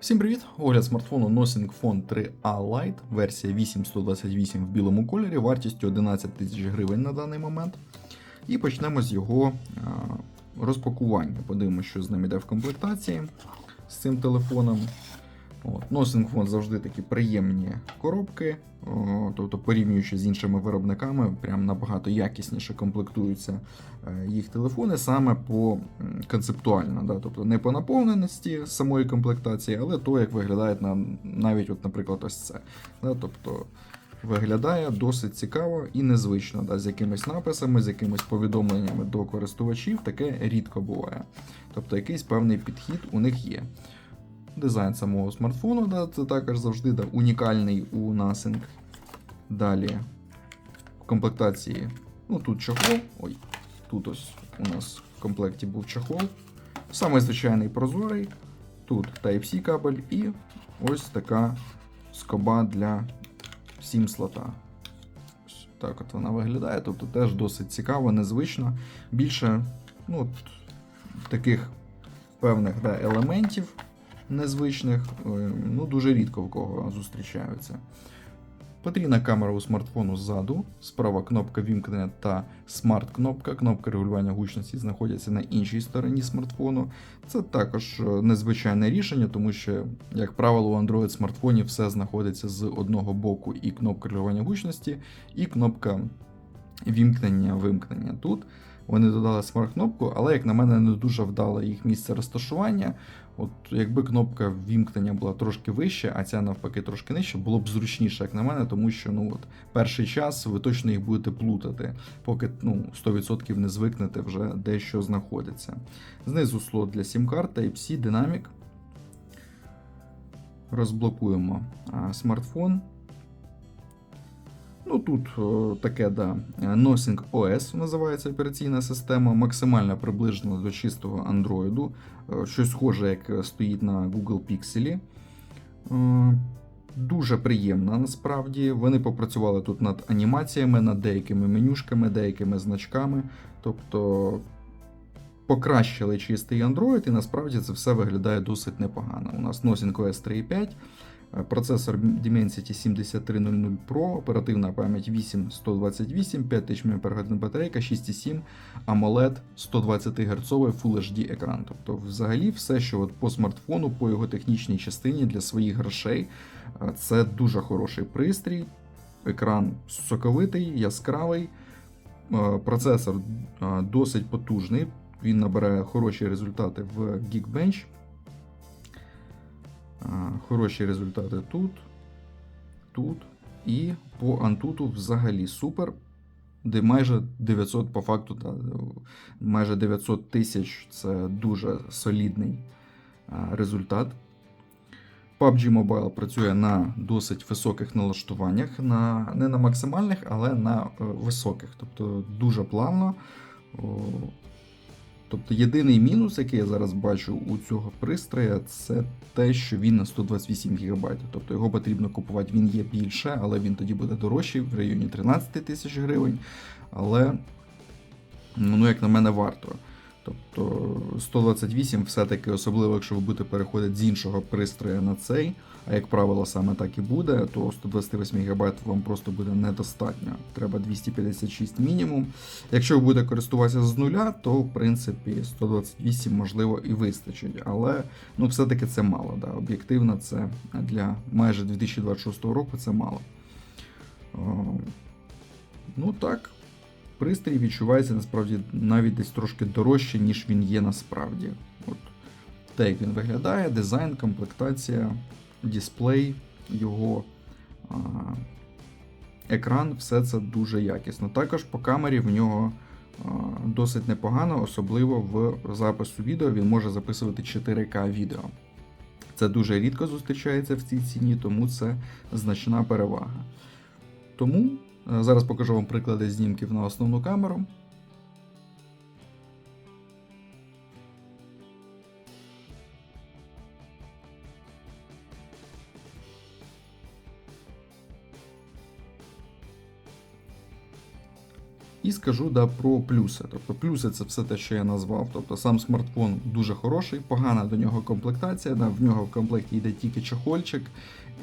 Всім привіт! Огляд смартфону Nothing Phone 3A Lite, версія 8128 в білому кольорі, вартістю 11 тисяч гривень на даний момент. І почнемо з його а, розпакування. Подивимося, що з ним йде в комплектації з цим телефоном. От. Nothing Phone завжди такі приємні коробки, о, тобто порівнюючи з іншими виробниками, прям набагато якісніше комплектуються е, їх телефони саме по концептуально, да? тобто не по наповненості самої комплектації, але то, як виглядає на, навіть, от, наприклад, ось це. Да? Тобто виглядає досить цікаво і незвично, да? з якимись написами, з якимись повідомленнями до користувачів, таке рідко буває. Тобто якийсь певний підхід у них є. Дизайн самого смартфону, да, це також завжди да, унікальний у Nothing. Далі в комплектації. Ну тут чохол. Ой, тут ось у нас в комплекті був чохол. Саме звичайний прозорий. Тут Type-C кабель і ось така скоба для SIM слота. Так от вона виглядає. Тобто теж досить цікаво, незвично. Більше ну, таких певних да, елементів незвичних, е, ну дуже рідко в кого зустрічаються. Потрібна камера у смартфону ззаду, справа кнопка вімкнення та смарт-кнопка. Кнопка регулювання гучності знаходяться на іншій стороні смартфону. Це також е, незвичайне рішення, тому що, як правило, у Android смартфонів все знаходиться з одного боку і кнопка регулювання гучності, і кнопка вімкнення-вимкнення. Тут вони додали смарт-кнопку, але, як на мене, не дуже вдало їх місце розташування. От якби кнопка вімкнення була трошки вище, а ця навпаки трошки нижче, було б зручніше, як на мене, тому що ну от перший час ви точно їх будете плутати, поки ну 100% не звикнете вже де що знаходиться. Знизу слот для сім-карт, Type-C, динамік. Розблокуємо а, смартфон. Ну тут о, таке, да, Nothing OS називається операційна система, максимально приближена до чистого Android, е, щось схоже, як стоїть на Google Pixel. Е, Дуже приємна насправді. Вони попрацювали тут над анімаціями, над деякими менюшками, деякими значками. Тобто покращили чистий Android, і насправді це все виглядає досить непогано. У нас Nothing OS 3.5. Процесор Dimensity 7300 Pro, оперативна пам'ять 8128, 5000 мАч батарейка, 6,7 AMOLED 120 Гц Full HD екран. Тобто, взагалі, все, що от по смартфону, по його технічній частині для своїх грошей, е, це дуже хороший пристрій. Екран соковитий, яскравий. Е, Процесор е, досить потужний. Він набирає хороші результати в Geekbench. Хороші результати тут, тут і по Antutu взагалі супер. Де майже 900 по факту, та, майже 900 тисяч це дуже солідний результат. PUBG Mobile працює на досить високих налаштуваннях, на, не на максимальних, але на е, високих. Тобто дуже плавно. Тобто єдиний мінус, який я зараз бачу у цього пристроя, це те, що він на 128 ГБ. Тобто його потрібно купувати, він є більше, але він тоді буде дорожчий в районі 13 тисяч гривень. Але, ну, як на мене, варто. Тобто 128 все-таки, особливо, якщо ви будете переходити з іншого пристрою на цей, а як правило, саме так і буде, то 128 ГБ вам просто буде недостатньо. Треба 256 мінімум. Якщо ви будете користуватися з нуля, то в принципі 128 можливо і вистачить. Але ну, все-таки це мало. Да. Об'єктивно, це для майже 2026 року це мало. О, ну так. Пристрій відчувається насправді навіть десь трошки дорожче, ніж він є насправді. От. Те, як він виглядає, дизайн, комплектація, дисплей, його а, екран, все це дуже якісно. Також по камері в нього а, досить непогано, особливо в запису відео він може записувати 4К відео. Це дуже рідко зустрічається в цій ціні, тому це значна перевага. Тому Зараз покажу вам приклади знімків на основну камеру. І скажу да, про плюси. Тобто плюси це все те, що я назвав. Тобто сам смартфон дуже хороший, погана до нього комплектація. Да, в нього в комплекті йде тільки чохольчик.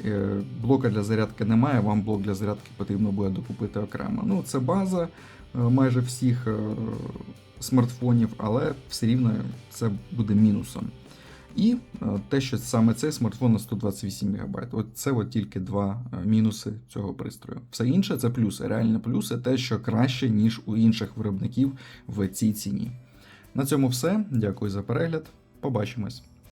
е, Блока для зарядки немає, вам блок для зарядки потрібно буде докупити окремо. Ну, це база е, майже всіх е, смартфонів, але все рівно це буде мінусом. І е, те, що саме цей смартфон на 128 МБ. От це от тільки два е, мінуси цього пристрою. Все інше це плюси. Реальні плюси, те, що краще, ніж у інших виробників в цій ціні. На цьому все. Дякую за перегляд. Побачимось.